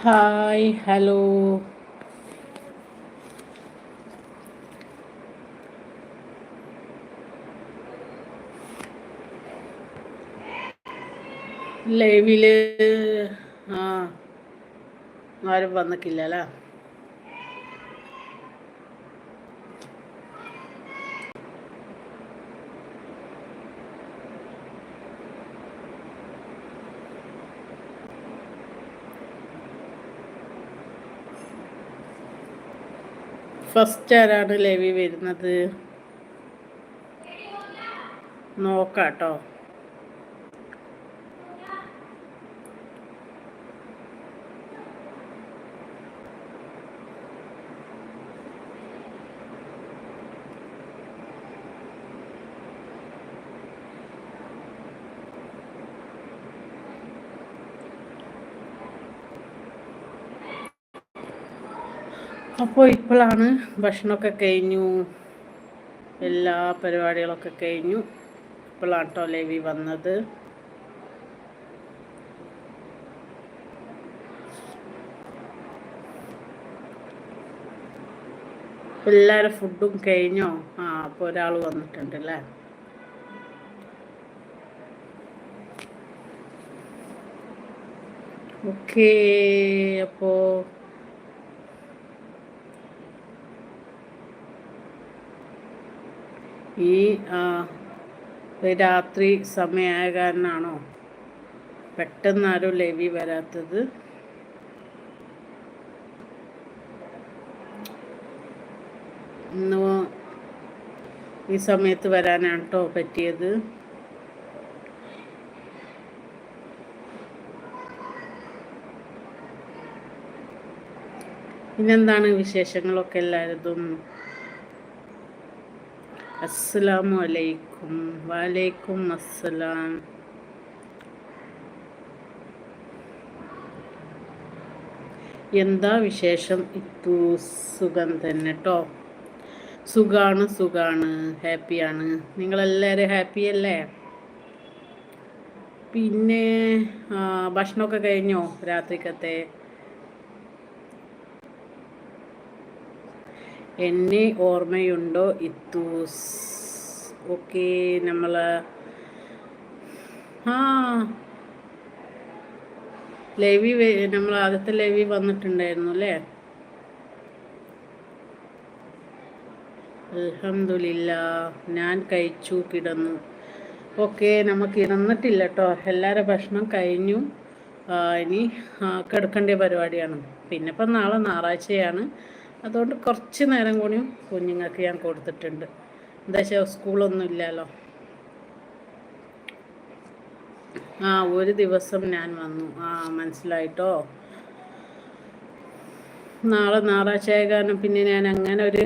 Hi hello. ലൈവിൽ ആ ആരും വന്നിട്ടില്ല അല്ലേ ഫസ്റ്റ് ആരാണ് ലെവി വരുന്നത്? നോക്കാട്ടോ. അപ്പോൾ ഇപ്പോഴാണ് ഭക്ഷണമൊക്കെ കഴിഞ്ഞു. എല്ലാ പരിപാടികളൊക്കെ കഴിഞ്ഞു. ഇപ്പോഴാണ് കേട്ടോ ലേവി വന്നത്. എല്ലാവരും ഫുഡും കഴിഞ്ഞോ? ആ അപ്പോൾ ഒരാൾ വന്നിട്ടുണ്ട് അല്ലേ ഓക്കേ അപ്പോൾ ഈ രാത്രി സമയമായ കാരണമാണോ പെട്ടെന്ന് ആരും ലവി വരാത്തത്. ഇന്ന് ഈ സമയത്ത് വരാനാണ് കേട്ടോ പറ്റിയത്. പിന്നെന്താണ് വിശേഷങ്ങളൊക്കെ എല്ലാവരും അസ്സലാമു അലൈക്കും. വലൈക്കും അസ്സലാം. എന്താ വിശേഷം? ഇപ്പോൾ സുഖം തന്നെ കേട്ടോ സുഖാണ് സുഖാണ്. ഹാപ്പിയാണ്. നിങ്ങളെല്ലാവരും ഹാപ്പി അല്ലേ? പിന്നെ ഭക്ഷണമൊക്കെ കഴിഞ്ഞോ രാത്രിക്കത്തെ? എന്നെ ഓർമ്മയുണ്ടോ ഇത്തൂസ്? ഓക്കെ നമ്മൾ ആ. ലവി നമ്മൾ ആദ്യത്തെ ലവി വന്നിട്ടുണ്ടായിരുന്നു അല്ലേ? അലഹമില്ല ഞാൻ കഴിച്ചു കിടന്നു. ഓക്കെ നമുക്ക് ഇറന്നിട്ടില്ല കേട്ടോ എല്ലാവരുടെ ഭക്ഷണം കഴിഞ്ഞു. ഇനി കിടക്കേണ്ട പരിപാടിയാണ്. പിന്നെ ഇപ്പം നാളെ ഞായറാഴ്ചയാണ്. അതുകൊണ്ട് കുറച്ച് നേരം കൂടി കുഞ്ഞുങ്ങൾക്ക് ഞാൻ കൊടുത്തിട്ടുണ്ട്. എന്താ വെച്ചാൽ സ്കൂളൊന്നും ഇല്ലല്ലോ. ആ ഒരു ദിവസം ഞാൻ വന്നു. ആ മനസ്സിലായിട്ടോ? നാളെ ഞായറാഴ്ച കാരണം പിന്നെ ഞാൻ അങ്ങനെ ഒരു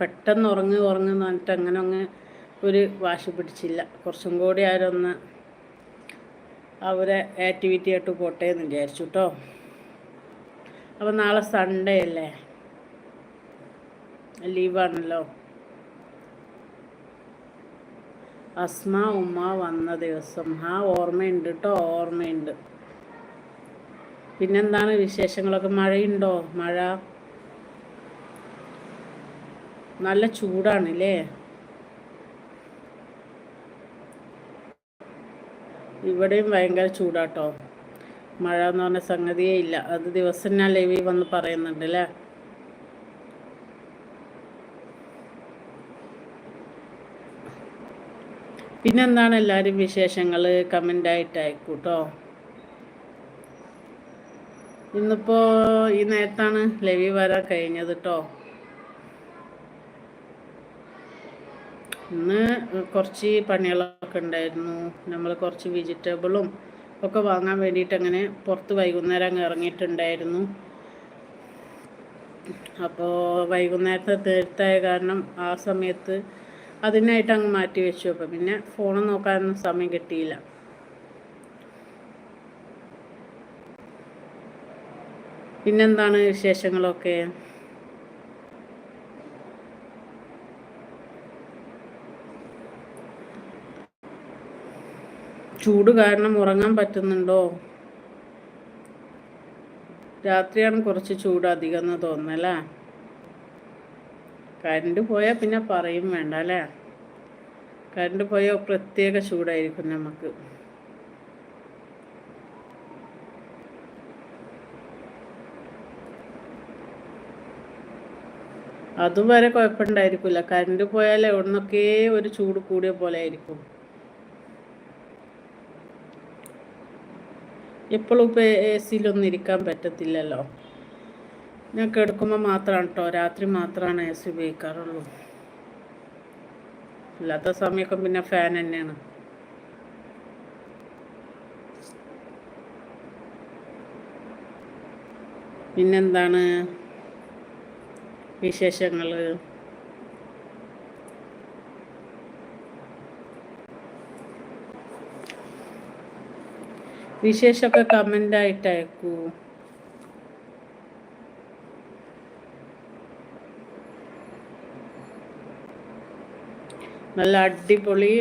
പെട്ടെന്ന് ഉറങ്ങി ഉറങ്ങുന്ന പറഞ്ഞിട്ട് അങ്ങനെ അങ്ങ് ഒരു വാശി പിടിച്ചില്ല. കുറച്ചും കൂടി ആരൊന്ന് അവരെ ആക്ടിവിറ്റി ആയിട്ട് പോട്ടെ എന്ന് വിചാരിച്ചു കേട്ടോ അപ്പോൾ നാളെ സൺഡേ അല്ലേ? ലീവാണല്ലോ. അസ്മ ഉമ്മ വന്ന ദിവസം. ആ ഓർമ്മയുണ്ട് കേട്ടോ ഓർമ്മയുണ്ട്. പിന്നെന്താണ് വിശേഷങ്ങളൊക്കെ? മഴയുണ്ടോ? മഴ? നല്ല ചൂടാണല്ലേ? ഇവിടെയും ഭയങ്കര ചൂടാട്ടോ. മഴ എന്ന് പറഞ്ഞ സംഗതിയേ ഇല്ല. അത് ദിവസം ഞാൻ ലൈവിൽ വന്ന് പറയുന്നുണ്ട് അല്ലേ പിന്നെന്താണ് എല്ലാവരും വിശേഷങ്ങൾ കമന്റായിട്ട് അയക്കൂട്ടോ ഇന്നിപ്പോൾ ഈ നേരത്താണ് ലവി വരാൻ കഴിഞ്ഞത് കേട്ടോ ഇന്ന് കുറച്ച് പണികളൊക്കെ ഉണ്ടായിരുന്നു. നമ്മൾ കുറച്ച് വെജിറ്റബിളും ഒക്കെ വാങ്ങാൻ വേണ്ടിയിട്ട് അങ്ങനെ പുറത്ത് വൈകുന്നേരം അങ്ങ് ഇറങ്ങിയിട്ടുണ്ടായിരുന്നു. അപ്പോൾ വൈകുന്നേരത്തെ തീർത്തായ കാരണം ആ സമയത്ത് അതിനായിട്ട് അങ്ങ് മാറ്റി വെച്ചു. അപ്പോൾ പിന്നെ ഫോൺ നോക്കാനൊന്നും സമയം കിട്ടിയില്ല. പിന്നെന്താണ് വിശേഷങ്ങളൊക്കെ? ചൂട് കാരണം ഉറങ്ങാൻ പറ്റുന്നുണ്ടോ? രാത്രിയാണ് കുറച്ച് ചൂട് അധികം എന്ന് തോന്നുന്നല്ലേ? കറണ്ട് പോയാൽ പിന്നെ പറയും വേണ്ട അല്ലേ? കറണ്ട് പോയാൽ പ്രത്യേക ചൂടായിരിക്കും നമുക്ക് അതും വരെ കുഴപ്പമുണ്ടായിരിക്കില്ല കറണ്ട് പോയാൽ എവിടുന്നൊക്കെ ഒരു ചൂട് കൂടിയ പോലെ ആയിരിക്കും. എപ്പോഴും ഇപ്പോൾ എ സിയിലൊന്നും ഇരിക്കാൻ പറ്റത്തില്ലല്ലോ. ഞാൻ കിടക്കുമ്പോൾ മാത്രമാണ് കേട്ടോ രാത്രി മാത്രമാണ് എ സി ഉപയോഗിക്കാറുള്ളൂ. അല്ലാത്ത സമയമൊക്കെ പിന്നെ ഫാൻ തന്നെയാണ്. പിന്നെന്താണ് വിശേഷങ്ങൾ വിശേഷമൊക്കെ കമന്റായിട്ട് അയക്കൂ. നല്ല അടിപൊളി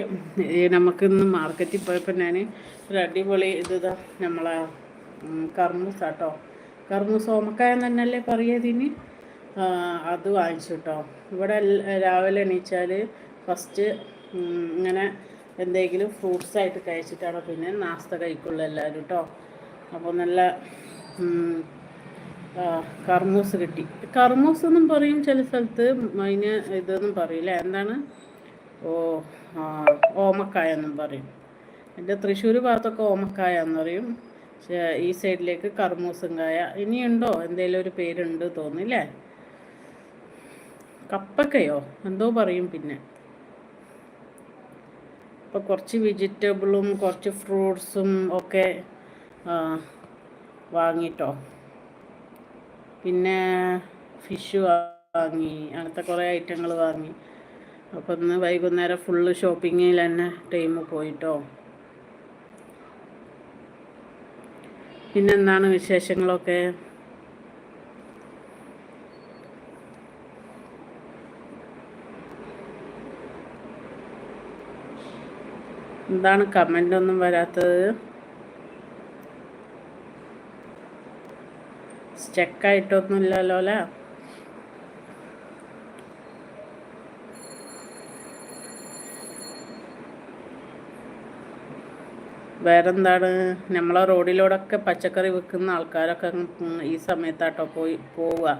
നമുക്കിന്ന് മാർക്കറ്റിൽ പോയപ്പോൾ ഞാൻ ഒരു അടിപൊളി ഇത് നമ്മളെ കർമ്മൂസ് കേട്ടോ കർമ്മൂസ് ഓമക്കായ തന്നെയല്ലേ പറയതിന് അത് വാങ്ങിച്ചു കേട്ടോ ഇവിടെ രാവിലെ എണീച്ചാൽ ഫസ്റ്റ് ഇങ്ങനെ എന്തെങ്കിലും ഫ്രൂട്ട്സ് ആയിട്ട് കഴിച്ചിട്ടാണ് പിന്നെ നാസ്ത കഴിക്കുള്ളൂ എല്ലാവരും കേട്ടോ അപ്പോൾ നല്ല കർമൂസ് കിട്ടി. കർമൂസ് എന്നും പറയും ചില സ്ഥലത്ത് അതിന് ഇതൊന്നും പറയില്ല എന്താണ്? ഓ ഓമക്കായ എന്നും പറയും. എന്റെ തൃശ്ശൂർ ഭാഗത്തൊക്കെ ഓമക്കായ എന്ന് പറയും. പക്ഷേ ഈ സൈഡിലേക്ക് കർമൂസും കായ ഇനിയുണ്ടോ? എന്തെങ്കിലും ഒരു പേരുണ്ട് തോന്നില്ലേ കപ്പക്കയോ? എന്തോ പറയും പിന്നെ. അപ്പോൾ കുറച്ച് വെജിറ്റബിളും കുറച്ച് ഫ്രൂട്ട്സും ഒക്കെ വാങ്ങിട്ടോ. പിന്നെ ഫിഷ് വാങ്ങി അങ്ങനത്തെ കുറേ ഐറ്റങ്ങൾ വാങ്ങി. അപ്പോൾ ഇന്ന് വൈകുന്നേരം ഫുള്ള് ഷോപ്പിങ്ങിൽ തന്നെ ടൈം പോയിട്ടോ. പിന്നെന്താണ് വിശേഷങ്ങളൊക്കെ? എന്താണ് കമന്റ് ഒന്നും വരാത്തത്? സ്റ്റക്കായിട്ടൊന്നുമില്ലല്ലോ അല്ലേ? വേറെന്താണ്? നമ്മളെ റോഡിലൂടെയൊക്കെ പച്ചക്കറി വിൽക്കുന്ന ആൾക്കാരൊക്കെ ഈ സമയത്താട്ടോ പോയി പോവുക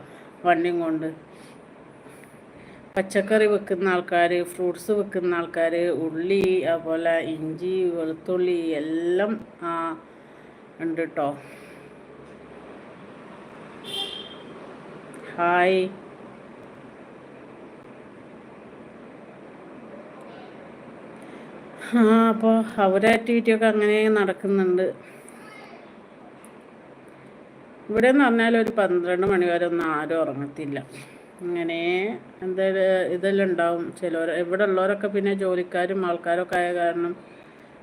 വണ്ടിയും കൊണ്ട്. പച്ചക്കറി വെക്കുന്ന ആൾക്കാർ ഫ്രൂട്ട്സ് വെക്കുന്ന ആൾക്കാർ ഉള്ളി അതുപോലെ ഇഞ്ചി വെളുത്തുള്ളി എല്ലാം ഉണ്ട് കേട്ടോ ഹായ്. ആ അപ്പോൾ അവരെ ആക്ടിവിറ്റിയൊക്കെ അങ്ങനെ നടക്കുന്നുണ്ട്. ഇവിടെ എന്ന് പറഞ്ഞാൽ ഒരു പന്ത്രണ്ട് മണി വരെ ഒന്നും ആരും ഉറങ്ങത്തില്ല. അങ്ങനെ എന്തായാലും ഇതെല്ലാം ഉണ്ടാവും. ചിലവർ ഇവിടെ ഉള്ളവരൊക്കെ പിന്നെ ജോലിക്കാരും ആൾക്കാരൊക്കെ ആയ കാരണം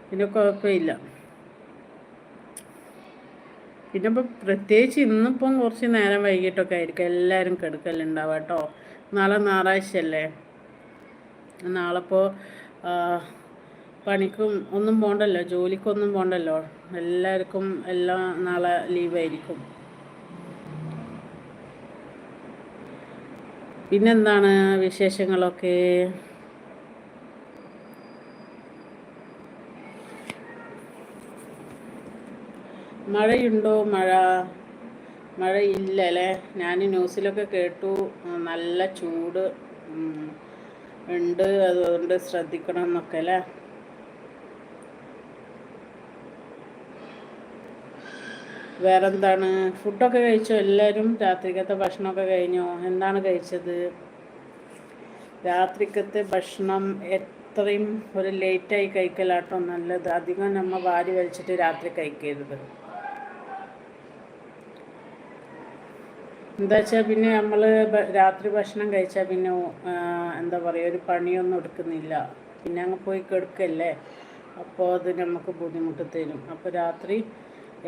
പിന്നെ കുഴപ്പമില്ല. പിന്നെ ഇപ്പം പ്രത്യേകിച്ച് ഇന്നിപ്പം കുറച്ച് നേരം വൈകിട്ടൊക്കെ ആയിരിക്കും എല്ലാവരും കിടക്കലുണ്ടാവുക കേട്ടോ. നാളെ ഞായറാഴ്ചയല്ലേ? നാളെ ഇപ്പോൾ പണിക്കും ഒന്നും പോകണ്ടല്ലോ ജോലിക്കൊന്നും പോകണ്ടല്ലോ എല്ലാവർക്കും എല്ലാ നാളെ ലീവായിരിക്കും. പിന്നെന്താണ് വിശേഷങ്ങളൊക്കെ? മഴയുണ്ടോ? മഴ മഴയില്ല അല്ലേ ഞാൻ ന്യൂസിലൊക്കെ കേട്ടു നല്ല ചൂട് ഉണ്ട്. അതുകൊണ്ട് ശ്രദ്ധിക്കണം എന്നൊക്കെ അല്ലേ? വേറെന്താണ്? ഫുഡൊക്കെ കഴിച്ചോ? എല്ലാവരും രാത്രിക്കത്തെ ഭക്ഷണമൊക്കെ കഴിഞ്ഞോ? എന്താണ് കഴിച്ചത്? രാത്രിക്കത്തെ ഭക്ഷണം എത്രയും ഒരു ലേറ്റായി കഴിക്കലാട്ടോ നല്ലത്. അധികം നമ്മൾ വാരി വലിച്ചിട്ട് രാത്രി കഴിക്കരുത്. എന്താ വെച്ചാൽ പിന്നെ നമ്മൾ രാത്രി ഭക്ഷണം കഴിച്ചാൽ പിന്നെ എന്താ പറയുക ഒരു പണിയൊന്നും എടുക്കുന്നില്ല. പിന്നെ അങ്ങ് പോയി കെടുക്കല്ലേ? അപ്പോൾ അത് നമുക്ക് ബുദ്ധിമുട്ട് തരും. അപ്പോൾ രാത്രി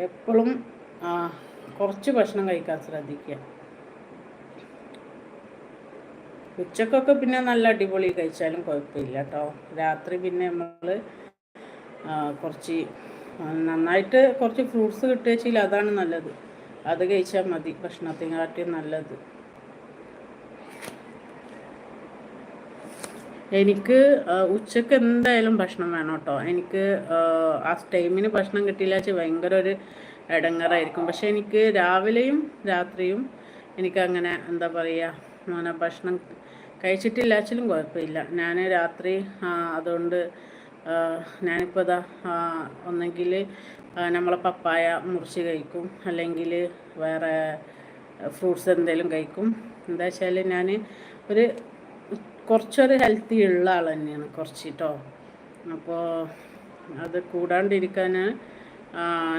എപ്പോഴും കുറച്ച് ഭക്ഷണം കഴിക്കാൻ ശ്രദ്ധിക്കുക. ഉച്ചക്കൊക്കെ പിന്നെ നല്ല അടിപൊളി കഴിച്ചാലും കുഴപ്പമില്ല കേട്ടോ രാത്രി പിന്നെ നമ്മൾ കുറച്ച് നന്നായിട്ട് കുറച്ച് ഫ്രൂട്ട്സ് കിട്ടുകയെങ്കിൽ അതാണ് നല്ലത്. അത് കഴിച്ചാൽ മതി ഭക്ഷണത്തിനെക്കാട്ടിയും നല്ലത്. എനിക്ക് ഉച്ചയ്ക്ക് എന്തായാലും ഭക്ഷണം വേണം കേട്ടോ എനിക്ക് ആ ടൈമിന് ഭക്ഷണം കിട്ടിയില്ല വെച്ചാൽ ഭയങ്കര ഒരു ഇടങ്ങറായിരിക്കും പക്ഷെ എനിക്ക് രാവിലെയും രാത്രിയും എനിക്കങ്ങനെ എന്താ പറയുക അങ്ങനെ ഭക്ഷണം കഴിച്ചിട്ടില്ലാച്ചാലും കുഴപ്പമില്ല. ഞാൻ രാത്രി അതുകൊണ്ട് ഞാനിപ്പോൾ ഇതാ ഒന്നെങ്കിൽ നമ്മളെ പപ്പായ മുറിച്ച് കഴിക്കും. അല്ലെങ്കിൽ വേറെ ഫ്രൂട്ട്സ് എന്തെങ്കിലും കഴിക്കും. എന്താ വെച്ചാൽ ഞാൻ ഒരു കുറച്ചൊരു ഹെൽത്തി ഉള്ള ആൾ തന്നെയാണ് കുറച്ചിട്ടോ അപ്പോൾ അത് കൂടാണ്ടിരിക്കാൻ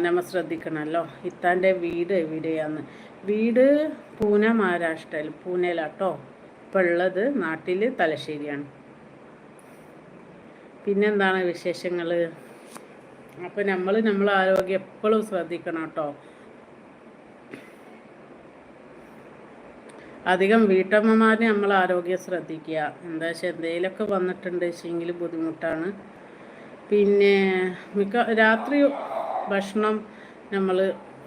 നമ്മൾ ശ്രദ്ധിക്കണമല്ലോ ഇത്താന്റെ വീട് എവിടെയാന്ന്? വീട് പൂനെ മഹാരാഷ്ട്രയിൽ പൂനെയിലാട്ടോ. ഇപ്പം ഉള്ളത് നാട്ടിൽ തലശ്ശേരിയാണ്. പിന്നെന്താണ് വിശേഷങ്ങൾ അപ്പോൾ നമ്മൾ നമ്മളെ ആരോഗ്യം എപ്പോഴും ശ്രദ്ധിക്കണം കേട്ടോ. അധികം വീട്ടമ്മമാർ നമ്മൾ ആരോഗ്യം ശ്രദ്ധിക്കുക. എന്താ വെച്ചാൽ എന്തെങ്കിലുമൊക്കെ വന്നിട്ടുണ്ട് വെച്ചെങ്കിൽ ബുദ്ധിമുട്ടാണ്. പിന്നെ മിക്ക രാത്രി ഭക്ഷണം നമ്മൾ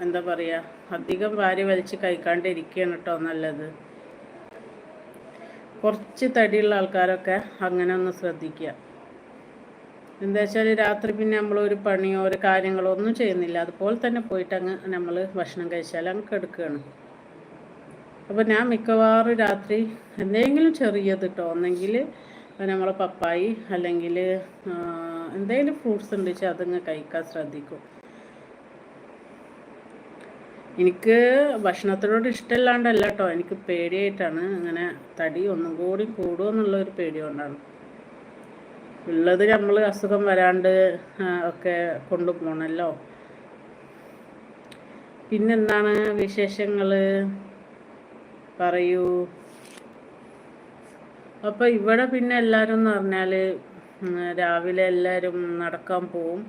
എന്താ പറയുക അധികം വാരി വലിച്ച് കഴിക്കാണ്ടിരിക്കുകയാണ് കേട്ടോ നല്ലത്. കുറച്ച് തടിയുള്ള ആൾക്കാരൊക്കെ അങ്ങനെ ഒന്ന് ശ്രദ്ധിക്കുക എന്താ വെച്ചാൽ രാത്രി പിന്നെ നമ്മൾ ഒരു പണിയോ ഒരു കാര്യങ്ങളോ ഒന്നും ചെയ്യുന്നില്ല. അതുപോലെ തന്നെ പോയിട്ട് അങ്ങ് നമ്മൾ ഭക്ഷണം കഴിച്ചാൽ അങ്ങ് കെടുക്കുകയാണ് അപ്പോൾ ഞാൻ മിക്കവാറും രാത്രി എന്തെങ്കിലും ചെറിയത് കേട്ടോ ഒന്നെങ്കിൽ നമ്മളെ പപ്പായി അല്ലെങ്കിൽ എന്തെങ്കിലും ഫ്രൂട്ട്സ് ഉണ്ട് വെച്ചാൽ അതങ്ങ് കഴിക്കാൻ ശ്രദ്ധിക്കും. എനിക്ക് ഭക്ഷണത്തിനോട് ഇഷ്ടമില്ലാണ്ടല്ല കേട്ടോ എനിക്ക് പേടിയായിട്ടാണ് അങ്ങനെ തടി ഒന്നും കൂടി കൂടുമെന്നുള്ള ഒരു പേടി കൊണ്ടാണ്. ഉള്ളത് നമ്മൾ അസുഖം വരാണ്ട് ഒക്കെ കൊണ്ടുപോകണമല്ലോ പിന്നെന്താണ് വിശേഷങ്ങൾ പറയൂ. അപ്പോൾ ഇവിടെ പിന്നെ എല്ലാവരും എന്ന് പറഞ്ഞാൽ രാവിലെ എല്ലാവരും നടക്കാൻ പോവും.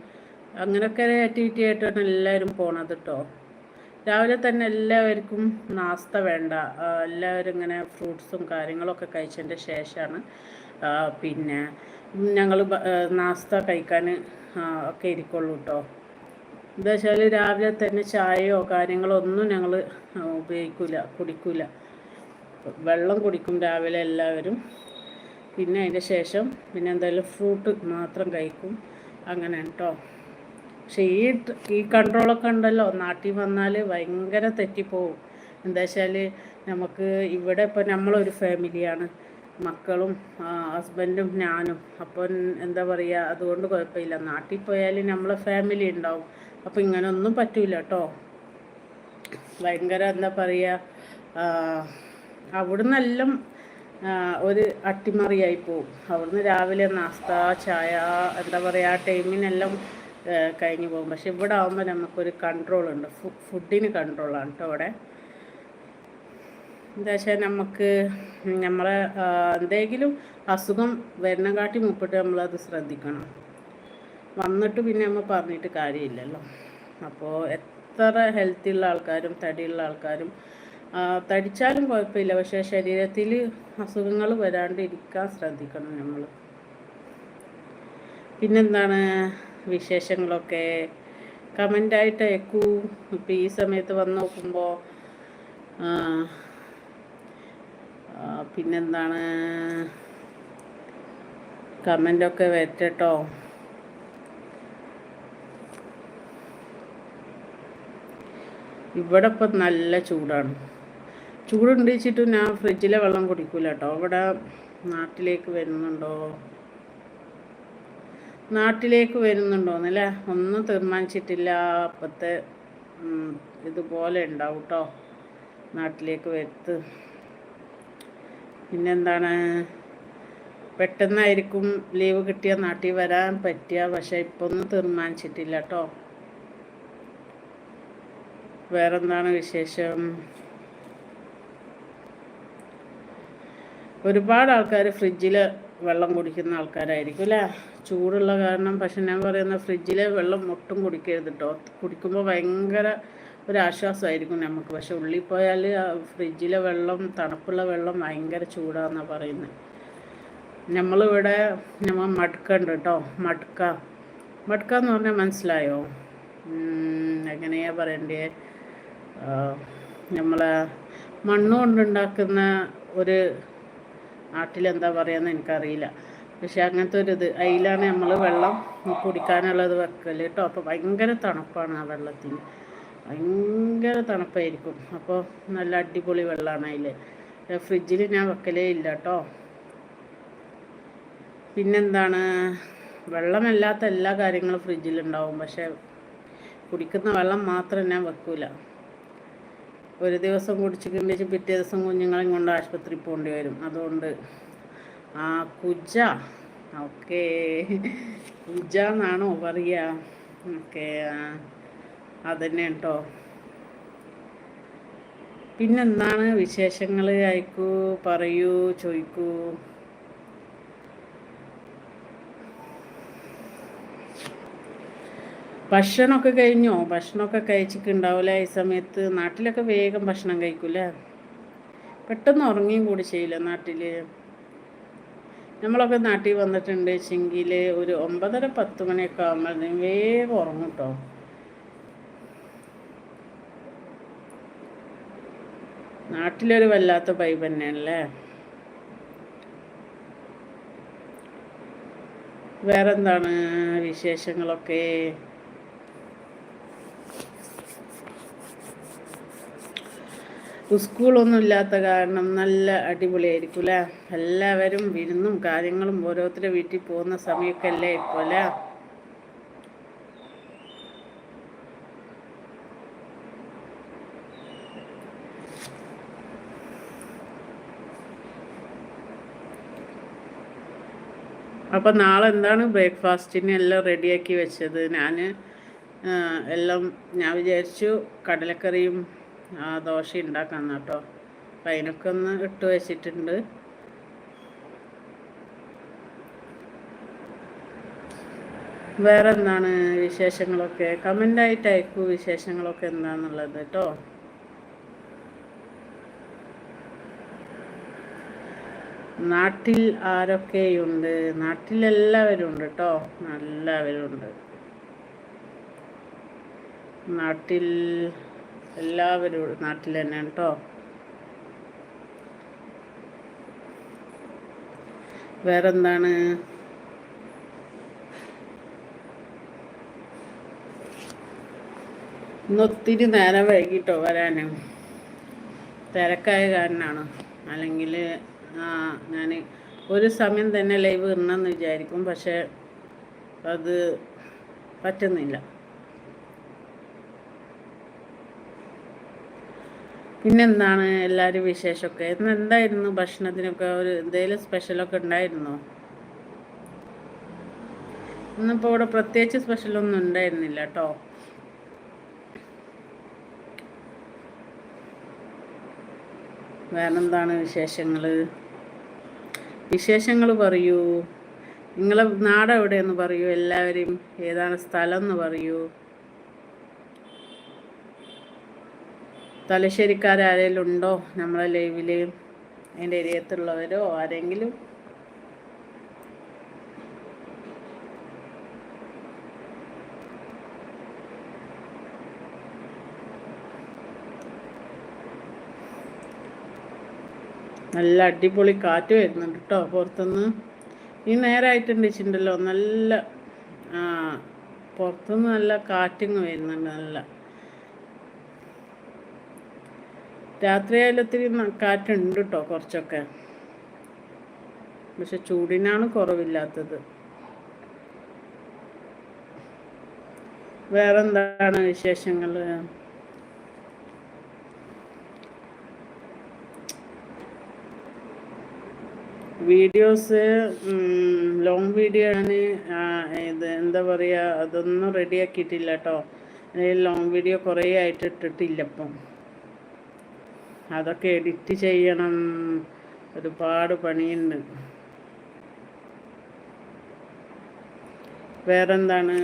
അങ്ങനെയൊക്കെ ആക്ടിവിറ്റി ആയിട്ടാണ് എല്ലാവരും പോണത് കേട്ടോ രാവിലെ തന്നെ എല്ലാവർക്കും നാസ്ത വേണ്ട. എല്ലാവരും ഇങ്ങനെ ഫ്രൂട്ട്സും കാര്യങ്ങളൊക്കെ കഴിച്ചതിന്റെ ശേഷമാണ് പിന്നെ ഞങ്ങൾ നാസ്ത കഴിക്കാൻ ഒക്കെ ഇരിക്കുള്ളൂ കേട്ടോ എന്താ വെച്ചാൽ രാവിലെ തന്നെ ചായയോ കാര്യങ്ങളോ ഒന്നും ഞങ്ങൾ ഉപയോഗിക്കില്ല കുടിക്കില്ല വെള്ളം കുടിക്കും രാവിലെ എല്ലാവരും. പിന്നെ അതിന്റെ ശേഷം പിന്നെ എന്തായാലും ഫ്രൂട്ട് മാത്രം കഴിക്കും. അങ്ങനെ കേട്ടോ പക്ഷേ ഈ ഈ കൺട്രോളൊക്കെ ഉണ്ടല്ലോ. നാട്ടിൽ വന്നാൽ ഭയങ്കര തെറ്റിപ്പോവും. എന്താ വെച്ചാൽ നമുക്ക് ഇവിടെ ഇപ്പോൾ നമ്മളൊരു ഫാമിലിയാണ്. മക്കളും ഹസ്ബൻഡും ഞാനും. അപ്പം എന്താ പറയുക അതുകൊണ്ട് കുഴപ്പമില്ല. നാട്ടിൽ പോയാൽ നമ്മളെ ഫാമിലി ഉണ്ടാവും. അപ്പോൾ ഇങ്ങനൊന്നും പറ്റൂല കേട്ടോ ഭയങ്കര എന്താ പറയുക അവിടുന്ന് എല്ലാം ഒരു അട്ടിമറിയായി പോവും. അവിടുന്ന് രാവിലെ നാസ്ത ചായ എന്താ പറയുക ആ ടൈമിനെല്ലാം കഴിഞ്ഞു പോകും. പക്ഷെ ഇവിടെ ആകുമ്പോൾ നമുക്കൊരു കൺട്രോൾ ഉണ്ട്. ഫുഡിന് കൺട്രോളാണ് കേട്ടോ അവിടെ. എന്താ വെച്ചാൽ നമുക്ക് നമ്മളെ എന്തെങ്കിലും അസുഖം വരണം കാട്ടി മുപ്പിട്ട് നമ്മളത് ശ്രദ്ധിക്കണം. വന്നിട്ട് പിന്നെ നമ്മൾ പറഞ്ഞിട്ട് കാര്യമില്ലല്ലോ. അപ്പോൾ എത്ര ഹെൽത്തിയുള്ള ആൾക്കാരും തടിയുള്ള ആൾക്കാരും തടിച്ചാലും കുഴപ്പമില്ല. പക്ഷേ ശരീരത്തിൽ അസുഖങ്ങൾ വരാണ്ടിരിക്കാൻ ശ്രദ്ധിക്കണം നമ്മൾ. പിന്നെന്താണ്? വിശേഷങ്ങളൊക്കെ കമന്റായിട്ട് അയക്കൂ ഇപ്പം ഈ സമയത്ത് വന്ന് നോക്കുമ്പോൾ പിന്നെന്താണ്? കമന്റൊക്കെ വരട്ടോ ഇവിടെ ഇപ്പം നല്ല ചൂടാണ്. ചൂടുണ്ട് ഞാൻ ഫ്രിഡ്ജിലെ വെള്ളം കുടിക്കൂല കേട്ടോ അവിടെ നാട്ടിലേക്ക് വരുന്നുണ്ടോ? നാട്ടിലേക്ക് വരുന്നുണ്ടോന്നല്ലേ? ഒന്നും തീരുമാനിച്ചിട്ടില്ല. അപ്പത്തെ ഇതുപോലെ ഉണ്ടാവും കേട്ടോ നാട്ടിലേക്ക് വരുത്ത്. പിന്നെന്താണ്? പെട്ടെന്നായിരിക്കും ലീവ് കിട്ടിയ നാട്ടിൽ വരാൻ പറ്റിയ പക്ഷെ ഇപ്പൊ ഒന്നും തീരുമാനിച്ചിട്ടില്ല കേട്ടോ വേറെന്താണ് വിശേഷം? ഒരുപാട് ആൾക്കാർ ഫ്രിഡ്ജിൽ വെള്ളം കുടിക്കുന്ന ആൾക്കാരായിരിക്കും അല്ലേ ചൂടുള്ള കാരണം. പക്ഷെ ഞാൻ പറയുന്ന ഫ്രിഡ്ജിലെ വെള്ളം ഒട്ടും കുടിക്കരുത് കേട്ടോ കുടിക്കുമ്പോൾ ഭയങ്കര ഒരു ആശ്വാസമായിരിക്കും നമുക്ക്. പക്ഷെ ഉള്ളിൽ പോയാൽ ഫ്രിഡ്ജിലെ വെള്ളം തണുപ്പുള്ള വെള്ളം ഭയങ്കര ചൂടാന്നാണ് പറയുന്നത് നമ്മളിവിടെ നമ്മൾ മടുക്കുണ്ട് കേട്ടോ മടുക്ക. മടുക്ക എന്ന് പറഞ്ഞാൽ മനസ്സിലായോ? എങ്ങനെയാ പറയണ്ടേ? നമ്മളെ മണ്ണ് കൊണ്ടുണ്ടാക്കുന്ന ഒരു നാട്ടിലെന്താ പറയുക എനിക്കറിയില്ല. പക്ഷെ അങ്ങനത്തെ ഒരു ഇത് അതിലാണ് നമ്മൾ വെള്ളം കുടിക്കാനുള്ളത് വെക്കൽ കേട്ടോ. അപ്പോൾ ഭയങ്കര തണുപ്പാണ് ആ വെള്ളത്തിന്. ഭയങ്കര തണുപ്പായിരിക്കും. അപ്പോൾ നല്ല അടിപൊളി വെള്ളമാണ് അതിൽ ഫ്രിഡ്ജിൽ ഞാൻ വെക്കലേ ഇല്ല കേട്ടോ. പിന്നെന്താണ്? വെള്ളമല്ലാത്ത എല്ലാ കാര്യങ്ങളും ഫ്രിഡ്ജിലുണ്ടാവും. പക്ഷെ കുടിക്കുന്ന വെള്ളം മാത്രം ഞാൻ വെക്കൂല. ഒരു ദിവസം കുടിച്ചിട്ടുണ്ടെങ്കിൽ പിറ്റേ ദിവസം കുഞ്ഞുങ്ങളെയും കൊണ്ട് ആശുപത്രിയിൽ പോകേണ്ടി വരും. അതുകൊണ്ട് ആ കുജ. ഓക്കെ. കുജ എന്നാണോ പറയുക ഓക്കെ അതന്നെ കേട്ടോ പിന്നെന്താണ് വിശേഷങ്ങൾ അയക്കൂ പറയൂ ചോദിക്കൂ ഭക്ഷണമൊക്കെ കഴിഞ്ഞോ? ഭക്ഷണമൊക്കെ കഴിച്ചിട്ടുണ്ടാവില്ല ഈ സമയത്ത്? നാട്ടിലൊക്കെ വേഗം ഭക്ഷണം കഴിക്കൂലേ? പെട്ടെന്ന് ഉറങ്ങിയും കൂടി ചെയ്യില്ല നാട്ടിൽ നമ്മളൊക്കെ നാട്ടിൽ വന്നിട്ടുണ്ട് വെച്ചെങ്കിൽ ഒരു ഒമ്പതര പത്ത് മണിയൊക്കെ ആകുമ്പോഴത്തേക്കും വേഗം ഉറങ്ങും കേട്ടോ നാട്ടിലൊരു വല്ലാത്ത പൈപ്പ് തന്നെയാണല്ലേ? വേറെന്താണ് വിശേഷങ്ങളൊക്കെ? സ്കൂളൊന്നും ഇല്ലാത്ത കാരണം നല്ല അടിപൊളിയായിരിക്കും അല്ലേ? എല്ലാവരും വിരുന്നും കാര്യങ്ങളും ഓരോരുത്തരുടെ വീട്ടിൽ പോകുന്ന സമയക്കല്ലേ ഇപ്പോൾ അല്ലേ? അപ്പം നാളെ എന്താണ് ബ്രേക്ക്ഫാസ്റ്റിന് എല്ലാം റെഡിയാക്കി വെച്ചത്? ഞാൻ എല്ലാം ഞാൻ വിചാരിച്ചു കടലക്കറിയും ദോശ ഉണ്ടാക്കാം കേട്ടോ അപ്പം അതിനൊക്കെ ഒന്ന് ഇട്ട് വെച്ചിട്ടുണ്ട്. വേറെ എന്താണ് വിശേഷങ്ങളൊക്കെ? കമന്റായിട്ട് അയക്കൂ വിശേഷങ്ങളൊക്കെ എന്താണെന്നുള്ളത് കേട്ടോ നാട്ടിൽ ആരൊക്കെയുണ്ട്? നാട്ടിലെല്ലാവരും ഉണ്ട് കേട്ടോ എല്ലാവരും ഉണ്ട്. നാട്ടിൽ എല്ലാവരും നാട്ടിൽ തന്നെ കേട്ടോ. വേറെന്താണ്? ഇന്നൊത്തിരി നേരം വൈകിട്ടോ വരാൻ തിരക്കായ കാരനാണ് അല്ലെങ്കിൽ ആ ഞാൻ ഒരു സമയം തന്നെ ലൈവ് ഇടണമെന്ന് വിചാരിക്കും പക്ഷെ അത് പറ്റുന്നില്ല. പിന്നെന്താണ് എല്ലാവരും വിശേഷമൊക്കെ? ഇന്ന് എന്തായിരുന്നു ഭക്ഷണത്തിനൊക്കെ? ഒരു എന്തെങ്കിലും സ്പെഷ്യലൊക്കെ ഉണ്ടായിരുന്നോ? ഇന്നിപ്പോൾ ഇവിടെ പ്രത്യേകിച്ച് സ്പെഷ്യലൊന്നും ഉണ്ടായിരുന്നില്ല കേട്ടോ. വേറെന്താണ് വിശേഷങ്ങൾ വിശേഷങ്ങൾ പറയൂ. നിങ്ങളെ നാടെവിടെയെന്ന് പറയൂ. എല്ലാവരെയും ഏതാണ് സ്ഥലം എന്ന് പറയൂ. തലശ്ശേരിക്കാരെങ്കിലും ഉണ്ടോ നമ്മളെ ലൈവിൽ അതിന്റെ ഏരിയത്തുള്ളവരോ ആരെങ്കിലും? നല്ല അടിപൊളി കാറ്റ് വരുന്നുണ്ട് കേട്ടോ പുറത്തുനിന്ന്. ഈ നേരമായിട്ടുണ്ട് വെച്ചിട്ടുണ്ടല്ലോ നല്ല പുറത്തുനിന്ന് നല്ല കാറ്റിങ് വരുന്നുണ്ട് നല്ല. രാത്രിയായാലും ഒത്തിരി കാറ്റുണ്ട് കേട്ടോ കുറച്ചൊക്കെ. പക്ഷെ ചൂടിനാണ് കുറവില്ലാത്തത്. വേറെ എന്താണ് വിശേഷങ്ങൾ വീഡിയോസ് ലോങ് വീഡിയോ ആണ്. ഇത് എന്താ പറയുക അതൊന്നും റെഡിയാക്കിയിട്ടില്ല കേട്ടോ ലോങ് വീഡിയോ കുറേ ആയിട്ട് ഇട്ടിട്ടില്ല ഇപ്പം. അതൊക്കെ എഡിറ്റ് ചെയ്യണം. ഒരുപാട് പണിയുണ്ട്. വേറെന്താണ്?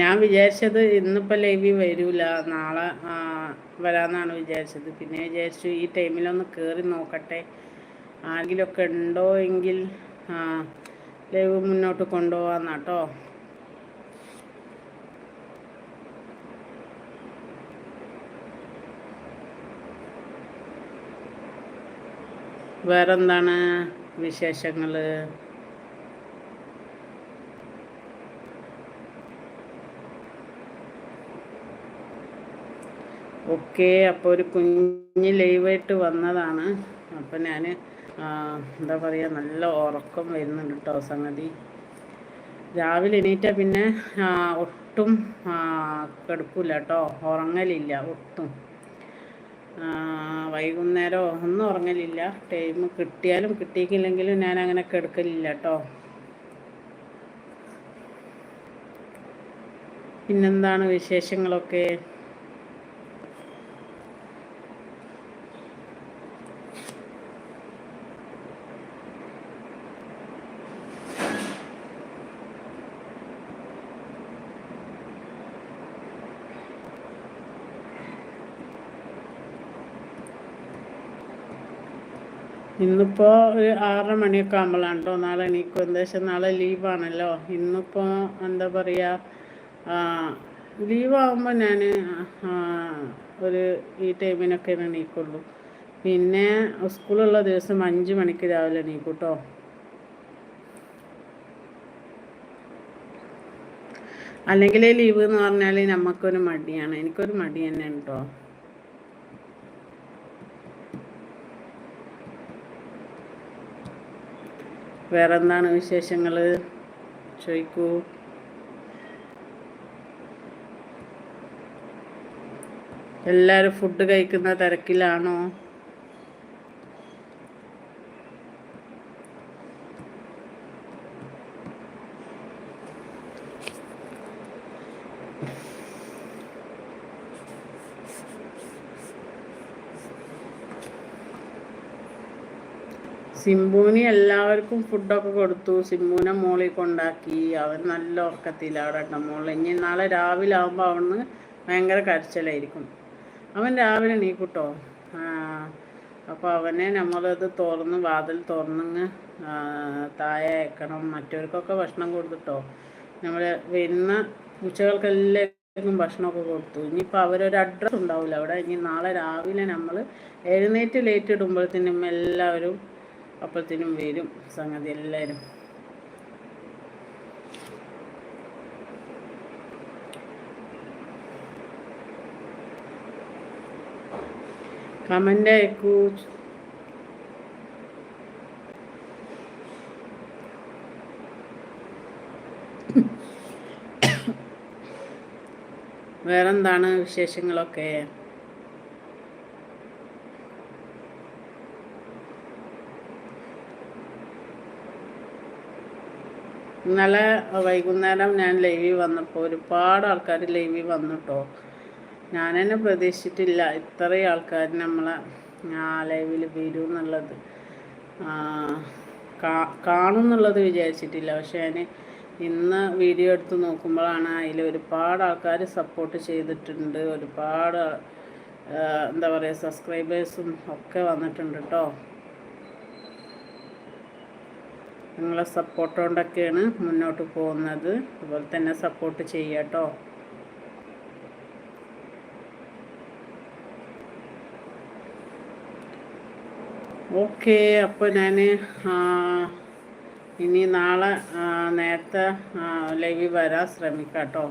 ഞാൻ വിചാരിച്ചത് ഇന്നിപ്പോൾ ലൈവിൽ വരൂല. നാളെ വരാമെന്നാണ് വിചാരിച്ചത്. പിന്നെ വിചാരിച്ചു ഈ ടൈമിലൊന്ന് കയറി നോക്കട്ടെ. ആരെങ്കിലുമൊക്കെ ഉണ്ടോ എങ്കിൽ ലൈവ് മുന്നോട്ട് കൊണ്ടുപോകാന്നാട്ടോ വേറെന്താണ് വിശേഷങ്ങൾ ഓക്കെ അപ്പോൾ ഒരു കുഞ്ഞ് ലൈവായിട്ട് വന്നതാണ്. അപ്പം ഞാൻ എന്താ പറയുക നല്ല ഉറക്കം വരുന്നുണ്ട് കേട്ടോ സംഗതി. രാവിലെ എണീറ്റാൽ പിന്നെ ഒട്ടും കിടപ്പില്ല കേട്ടോ ഉറങ്ങലില്ല ഒട്ടും. വൈകുന്നേരമോ ഒന്നും ഉറങ്ങലില്ല. ടൈം കിട്ടിയാലും കിട്ടിയിട്ടില്ലെങ്കിലും ഞാൻ അങ്ങനെ കിടക്കലില്ല കേട്ടോ. പിന്നെന്താണ് വിശേഷങ്ങളൊക്കെ? ഇന്നിപ്പോൾ ഒരു ആറര മണിയൊക്കെ ആകുമ്പോഴാണ് കേട്ടോ നാളെ എണീക്കും. എന്താ നാളെ ലീവാണല്ലോ. ഇന്നിപ്പോൾ എന്താ പറയുക ലീവാകുമ്പോൾ ഞാൻ ഒരു ഈ ടൈമിനൊക്കെ എണീക്കുള്ളൂ. പിന്നെ സ്കൂളുള്ള ദിവസം അഞ്ച് മണിക്ക് രാവിലെ എണീക്കും കേട്ടോ അല്ലെങ്കിൽ ലീവ് എന്ന് പറഞ്ഞാൽ നമുക്കൊരു മടിയാണ്. എനിക്കൊരു മടി തന്നെയാണ് കേട്ടോ വേറെ എന്താണ് വിശേഷങ്ങൾ ചോദിക്കൂ എല്ലാവരും ഫുഡ് കഴിക്കുന്ന തിരക്കിലാണോ? സിംബുവിന് എല്ലാവർക്കും ഫുഡൊക്കെ കൊടുത്തു. സിംബുവിനെ മോളിൽ കൊണ്ടാക്കി. അവൻ നല്ല ഉറക്കത്തിലാണ് കേട്ടോ മോളിൽ ഇനി നാളെ രാവിലെ ആകുമ്പോൾ അവന് ഭയങ്കര കരച്ചിലായിരിക്കും. അവൻ രാവിലെ നീക്കൂട്ടോ അപ്പോൾ അവനെ നമ്മളത് തുറന്ന് വാതിൽ തുറന്നങ്ങ് താഴെ അയക്കണം മറ്റവർക്കൊക്കെ ഭക്ഷണം കൊടുത്തിട്ടോ? നമ്മൾ വരുന്ന പൂച്ചകൾക്കെല്ലാം ഭക്ഷണമൊക്കെ കൊടുത്തു. ഇനിയിപ്പോൾ അവരൊരു അഡ്രസ്സ് ഉണ്ടാവില്ല അവിടെ ഇനി നാളെ രാവിലെ നമ്മൾ എഴുന്നേറ്റ് ലേറ്റ് ഇടുമ്പോഴത്തേനും എല്ലാവരും അപ്പോഴത്തേനും വരും സംഗതി എല്ലാവരും കമന്റ് അയക്കൂ. വേറെന്താണ് വിശേഷങ്ങളൊക്കെ? ഇന്നലെ വൈകുന്നേരം ഞാൻ ലൈവിൽ വന്നപ്പോൾ ഒരുപാട് ആൾക്കാർ ലൈവിൽ വന്നിട്ടോ. ഞാൻ തന്നെ പ്രതീക്ഷിച്ചിട്ടില്ല ഇത്രയും ആൾക്കാർ നമ്മളെ ആ ലൈവിൽ വരും എന്നുള്ളത്. കാണും എന്നുള്ളത് വിചാരിച്ചിട്ടില്ല. പക്ഷേ ഞാൻ ഇന്ന് വീഡിയോ എടുത്ത് നോക്കുമ്പോഴാണ് അതിൽ ഒരുപാട് ആൾക്കാർ സപ്പോർട്ട് ചെയ്തിട്ടുണ്ട്. ഒരുപാട് എന്താ പറയുക സബ്സ്ക്രൈബേഴ്സും ഒക്കെ വന്നിട്ടുണ്ട് കേട്ടോ നിങ്ങളെ സപ്പോർട്ട് കൊണ്ടൊക്കെയാണ് മുന്നോട്ട് പോകുന്നത്. അതുപോലെ തന്നെ സപ്പോർട്ട് ചെയ്യാട്ടോ ഓക്കെ അപ്പോൾ ഞാൻ ഇനി നാളെ നേരത്തെ ലൈവിൽ വരാൻ ശ്രമിക്കാം കേട്ടോ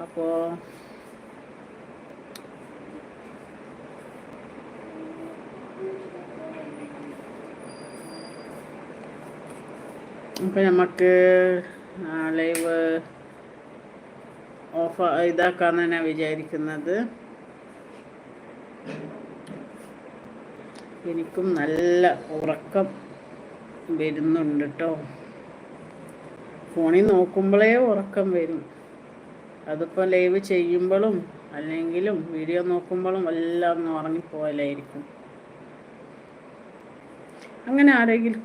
അപ്പോൾ അപ്പം നമുക്ക് ലൈവ് ഓഫ് ഇതാക്കാന്ന് തന്നെ വിചാരിക്കുന്നത്. എനിക്കും നല്ല ഉറക്കം വരുന്നുണ്ട് കേട്ടോ ഫോണിൽ നോക്കുമ്പോഴേ ഉറക്കം വരും. അതിപ്പോൾ ലൈവ് ചെയ്യുമ്പോഴും അല്ലെങ്കിലും വീഡിയോ നോക്കുമ്പോഴും എല്ലാം ഒന്ന് ഉറങ്ങിപ്പോയാലായിരിക്കും അങ്ങനെ ആരെങ്കിലും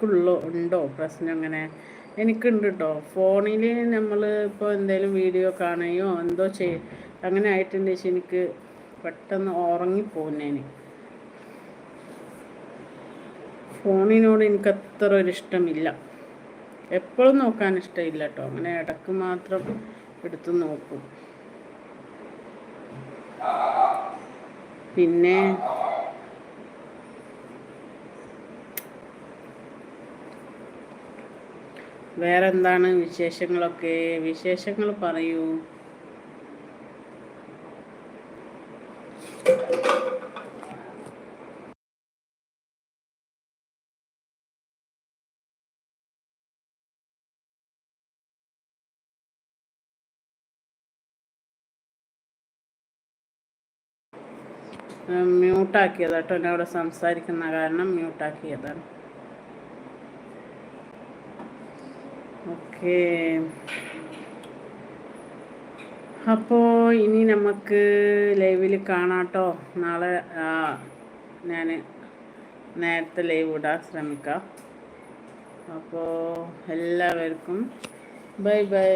ഉണ്ടോ പ്രശ്നം അങ്ങനെ? എനിക്കുണ്ട് കേട്ടോ ഫോണിൽ നമ്മൾ ഇപ്പോൾ എന്തെങ്കിലും വീഡിയോ കാണുകയോ എന്തോ ചെയ് അങ്ങനെ ആയിട്ടുണ്ട് ചേച്ചി എനിക്ക് പെട്ടെന്ന് ഉറങ്ങിപ്പോകുന്നേന് ഫോണിനോട് എനിക്ക് അത്ര ഒരു ഇഷ്ടമില്ല. എപ്പോഴും നോക്കാൻ ഇഷ്ടമില്ല കേട്ടോ അങ്ങനെ ഇടയ്ക്ക് മാത്രം എടുത്ത് നോക്കും. പിന്നെ വേറെന്താണ് വിശേഷങ്ങളൊക്കെ? വിശേഷങ്ങൾ പറയൂ. മ്യൂട്ടാക്കിയതാട്ടോ എന്നോട് സംസാരിക്കുന്ന കാരണം മ്യൂട്ടാക്കിയതാണ് ഓക്കേ അപ്പോൾ ഇനി നമുക്ക് ലൈവിൽ കാണാട്ടോ. നാളെ ഞാൻ നേരത്തെ ലൈവ് ഇടാൻ ശ്രമിക്കാം. അപ്പോൾ എല്ലാവർക്കും ബൈ ബൈ